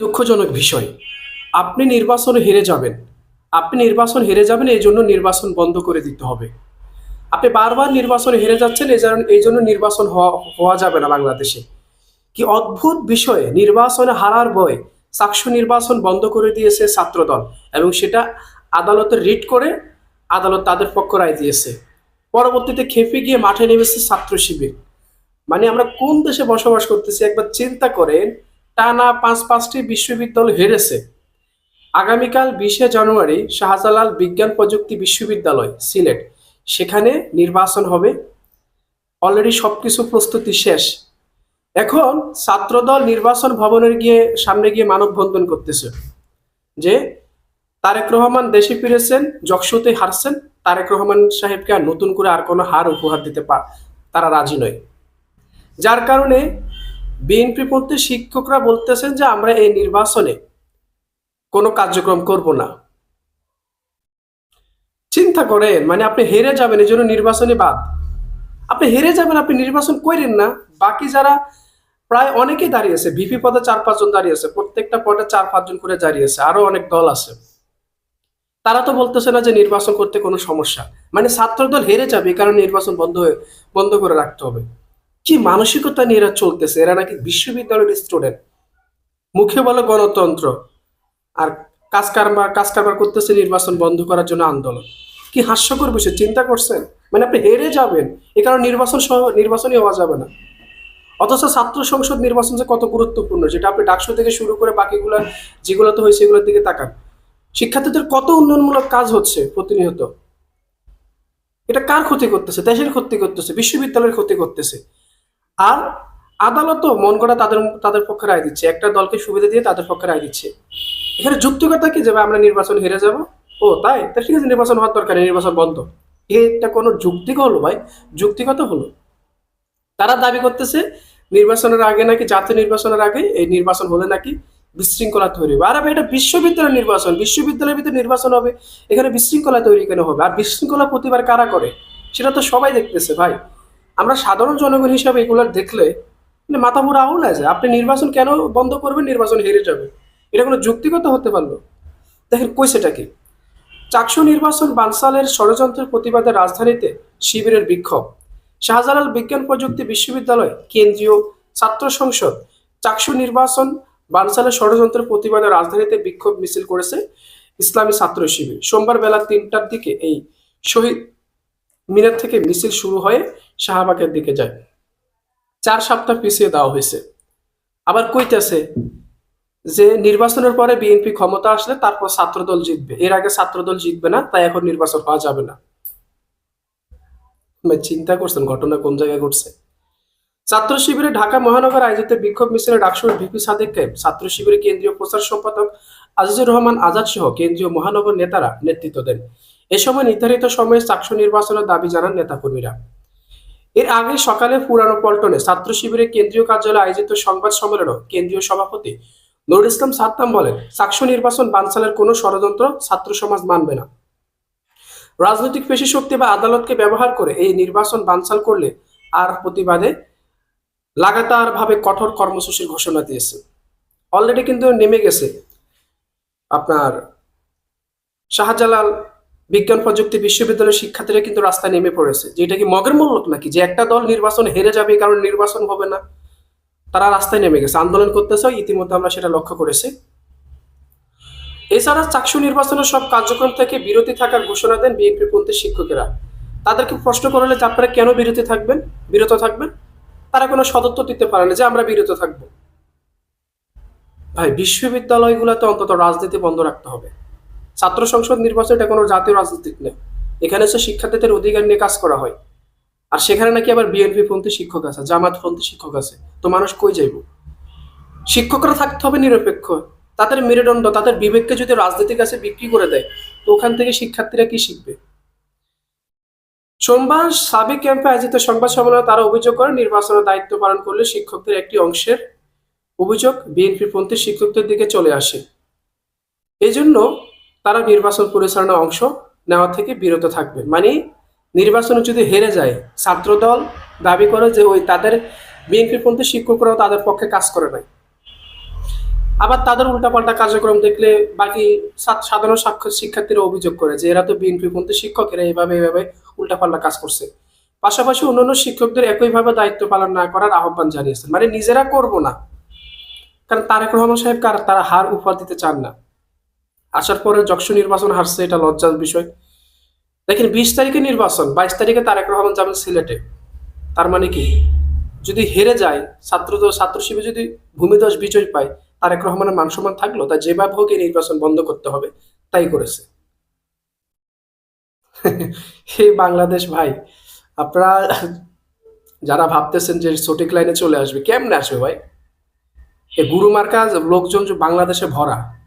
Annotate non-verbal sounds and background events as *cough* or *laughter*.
দুঃখজনক বিষয়। আপনি নির্বাচনে হেরে যাবেন। আপনি নির্বাচন হেরে যাবেন, এই জন্য নির্বাচন বন্ধ করে দিতে হবে। আপনি বারবার নির্বাচনে হেরে যাচ্ছেন, এই জন্য নির্বাচন হওয়া যাবে না বাংলাদেশে। কি অদ্ভুত বিষয়ে নির্বাচনে হারার ভয় চাকসু নির্বাচন বন্ধ করে দিয়েছে ছাত্রদল এবং সেটা আদালতে রিট করে আদালত তাদের পক্ষ রায় দিয়েছে। পরবর্তীতে খেপে গিয়ে মাঠে নেমেছে ছাত্র শিবির। মানে আমরা কোন দেশে বসবাস করতেছি, একবার চিন্তা করেন টানা পাঁচ পাঁচটি বিশ্ববিদ্যালয় হেরেছে। আগামীকাল বিশে জানুয়ারি শাহজালাল বিজ্ঞান প্রযুক্তি বিশ্ববিদ্যালয়, সিলেট। সেখানে নির্বাচন হবে। অলরেডি সবকিছু প্রস্তুতি শেষ। এখন ছাত্রদল নির্বাচন ভবনের গিয়ে সামনে গিয়ে মানববন্ধন করতেছে। যে তারেক রহমান দেশে ফিরেছেন যকসুতে হারছেন, তারেক রহমান সাহেবকে আর নতুন করে আর কোনো হার উপহার দিতে পার তারা রাজি নয়। যার কারণে বিএনপি পন্থী শিক্ষকরা বলতেছেন যে আমরা এই নির্বাচনে কোনো কার্যক্রম করব না। চিন্তা করেন মানে আপনি হেরে যাবেন, এই জন্য নির্বাচনে বাদ। আপনি হেরে যাবেন, আপনি নির্বাচন করেন না। বাকি যারা প্রায় অনেকেই দাঁড়িয়েছে ভিপি পদে চার পাঁচজন দাঁড়িয়েছে প্রত্যেকটা পদে চার পাঁচজন করে দাঁড়িয়েছে আরও অনেক দল আছে। তারা তো বলতেছে না যে নির্বাচন করতে কোনো সমস্যা। মানে ছাত্রদল হেরে যাবে, এই কারণে নির্বাচন বন্ধ হয়ে বন্ধ করে রাখতে হবে। কি মানসিকতা নিয়ে এরা চলতেছে? এরা নাকি বিশ্ববিদ্যালয়ের স্টুডেন্ট মুখে বলে গণতন্ত্র। আর কাজ কারবার কাজ কারবার করতেছে নির্বাচন বন্ধ করার জন্য আন্দোলন। কি হাস্যকর বিষয়, চিন্তা করছেন? মানে আপনি হেরে যাবেন। এ কারণে নির্বাচন সহ, নির্বাচনই হওয়া যাবে না। অথচ ছাত্র সংসদ নির্বাচন যে কত গুরুত্বপূর্ণ, যেটা আপনি ডাকসু থেকে শুরু করে বাকিগুলো যেগুলো তো হয়েছে সেগুলোর দিকে তাকান। শিক্ষার্থীদের কত উন্নয়নমূলক কাজ হচ্ছে প্রতিনিয়ত। এটা কার ক্ষতি করতেছে? দেশের ক্ষতি করতেছে? বিশ্ববিদ্যালয়ের ক্ষতি করতেছে? আর আদালতও মন করা তাদের তাদের পক্ষে রায় দিচ্ছে। একটা দলকে সুবিধা দিয়ে তাদের পক্ষে রায় দিচ্ছে। এখানে যুক্তিকতা কি? যাবে আমরা নির্বাচন হেরে যাব? ও, তাই? তা ঠিক আছে, নির্বাচন হওয়ার দরকার নির্বাচন বন্ধ। এটা কোনো যুক্তিক হলো ভাই? যুক্তিগত হলো। তারা দাবি করতেছে, নির্বাচনের আগে নাকি, জাতীয় নির্বাচনের আগে এই নির্বাচন হলে নাকি বিশৃঙ্খলা তৈরি হবে। আর এটা বিশ্ববিদ্যালয়ের নির্বাচন। বিশ্ববিদ্যালয়ের ভিতরে নির্বাচন হবে। এখানে বিশৃঙ্খলা তৈরি কেন হবে? আর বিশৃঙ্খলা প্রতিবার কারা করে? সেটা তো সবাই দেখতেছে ভাই। আমরা সাধারণ জনগণ হিসাবে এগুলো দেখলে মানে মাথা পুরো আউল আছে আপনি নির্বাচন কেন বন্ধ করবেন, নির্বাচন হেরে যাবে। এটা কোনো যুক্তিগত হতে পারল? দেখেন কই সেটা কি? চাকসু নির্বাচন বানসালের ষড়যন্ত্রের প্রতিবাদে রাজধানীতে শিবিরের বিক্ষোভ। শাহজালাল বিজ্ঞান প্রযুক্তি বিশ্ববিদ্যালয়, কেন্দ্রীয় ছাত্র সংসদ, চাকসু নির্বাচন বানসালের ষড়যন্ত্রের প্রতিবাদে রাজধানীতে বিক্ষোভ মিছিল করেছে ইসলামী ছাত্র শিবির। সোমবার বেলা তিনটার দিকে এই শহীদ মিনার থেকে মিছিল শুরু হয়ে শাহবাগের দিকে যায়। চার সপ্তাহ পিছিয়ে দেওয়া হয়েছে। আবার কইতেছে যে, নির্বাচনের পরে বিএনপি ক্ষমতা আসলে তারপর ছাত্রদল জিতবে। এর আগে ছাত্রদল জিতবে না, তাই এখন নির্বাচন হওয়া যাবে না। চিন্তা করছেন ঘটনা কোন জায়গায় ঘটছে? ছাত্র শিবিরে ঢাকা মহানগর আয়োজিত বিক্ষোভ মিছিলে ডাকসুর ভিপি সাদেককে ছাত্র শিবিরের কেন্দ্রীয় প্রচার সম্পাদক আজিজুর রহমান আজাদ সহ কেন্দ্রীয় মহানগর নেতারা নেতৃত্ব দেন। এ সময় নির্ধারিত সময়ে চাকসু নির্বাচনের দাবি জানান নেতাকর্মীরা। এর আগে সকালে পুরানো পল্টনে ছাত্র শিবিরের কেন্দ্রীয় কার্যালয়ে আয়োজিত সংবাদ সম্মেলনে কেন্দ্রীয় সভাপতি নুরুল ইসলাম সাত্তাম বলেন চাকসু নির্বাচন বানসালের কোনো ষড়যন্ত্র ছাত্র সমাজ মানবে না। রাজনৈতিক পেশি শক্তি বা আদালতকে ব্যবহার করে এই নির্বাচন বানসাল করলে আর প্রতিবাদে লাগাতার ভাবে কঠোর কর্মসূচির ঘোষণা দিয়েছে। অলরেডি কিন্তু নেমে গেছে আপনার শাহজালাল বিজ্ঞান প্রযুক্তি বিশ্ববিদ্যালয়ের শিক্ষার্থীরা কিন্তু রাস্তায় নেমে পড়েছে। যে এটা কি মগের মূল্যক নাকি? যে একটা দল নির্বাচন হেরে যাবে কারণ নির্বাচন হবে না। তারা রাস্তায় নেমে গেছে। আন্দোলন করতেছে, ইতিমধ্যে আমরা সেটা লক্ষ্য করেছি। এছাড়া চাকসু নির্বাচনের সব কার্যক্রম থেকে বিরতি থাকার ঘোষণা দেন বিএনপি পন্থী শিক্ষকেরা। তাদেরকে প্রশ্ন করলে যে আপনারা কেন বিরতি থাকবেন? বিরত থাকবেন? তারা কোনো সদত্ব দিতে পারে না যে আমরা বিরত থাকব। ভাই, বিশ্ববিদ্যালয়গুলোতে অন্তত রাজনীতি বন্ধ রাখতে হবে। ছাত্র সংসদ নির্বাচন এটা কোনো জাতীয় রাজনীতিক নেই এখানে হচ্ছে শিক্ষার্থীদের অধিকার নিয়ে কাজ করা হয়। আর সেখানে নাকি আবার বিএনপি পন্থী শিক্ষক আছে, জামাত পন্থী শিক্ষক আছে। তো মানুষ কই যাইব? শিক্ষকরা থাকতে হবে নিরপেক্ষ। তাদের মেরুদণ্ড, তাদের বিবেককে যদি রাজনীতির কাছে বিক্রি করে দেয়, তো ওখান থেকে শিক্ষার্থীরা কি শিখবে? সোমবার সাবেক ক্যাম্পে আয়োজিত সংবাদ সম্মেলনে তারা অভিযোগ করে নির্বাচনের দায়িত্ব পালন করলে শিক্ষকদের একটি অংশের অভিযোগ বিএনপি পন্থী শিক্ষকদের দিকে চলে আসে। এজন্য তারা নির্বাচন পরিচালনার অংশ নেওয়া থেকে বিরত থাকবে। মানে নির্বাচনে যদি হেরে যায়, ছাত্রদল দাবি করে যে ওই তাদের বিএনপি পন্থী শিক্ষকরাও তাদের পক্ষে কাজ করে নাই। আবার তাদের উল্টাপাল্টা কার্যক্রম দেখলে বাকি সাধারণ শিক্ষার্থীরা অভিযোগ করে যে এরা তো বিএনপি পন্থী শিক্ষকেরা এইভাবে এইভাবে উল্টাপাল্টা কাজ করছে। পাশাপাশি অন্যান্য শিক্ষকদের একইভাবে দায়িত্ব পালন না করার আহ্বান জানিয়েছেন। মানে নিজেরা করব না। কারণ তারেক রহমান সাহেব কার তারা হার উপহার দিতে চান না। আসার পরে যক্ষু নির্বাচন হারছে, এটা লজ্জার বিষয়। দেখেন, বিশ তারিখে নির্বাচন, বাইশ তারিখে তারেক রহমান যাবেন সিলেটে। তার মানে কি? যদি হেরে যায়, ছাত্র ছাত্র যদি ভূমিদশ বিজয় পায়, তারেক রহমানের মান সম্মান থাকল, তা যেভাবে হোক এই নির্বাচন বন্ধ করতে হবে, তাই করেছে। *laughs* এই বাংলাদেশ ভাই, আপনারা যারা ভাবতেছেন যে সঠিক লাইনে চলে আসবে, কেমনে আসবে ভাই? এই গুরু মার্কা, লোকজন বাংলাদেশে ভরা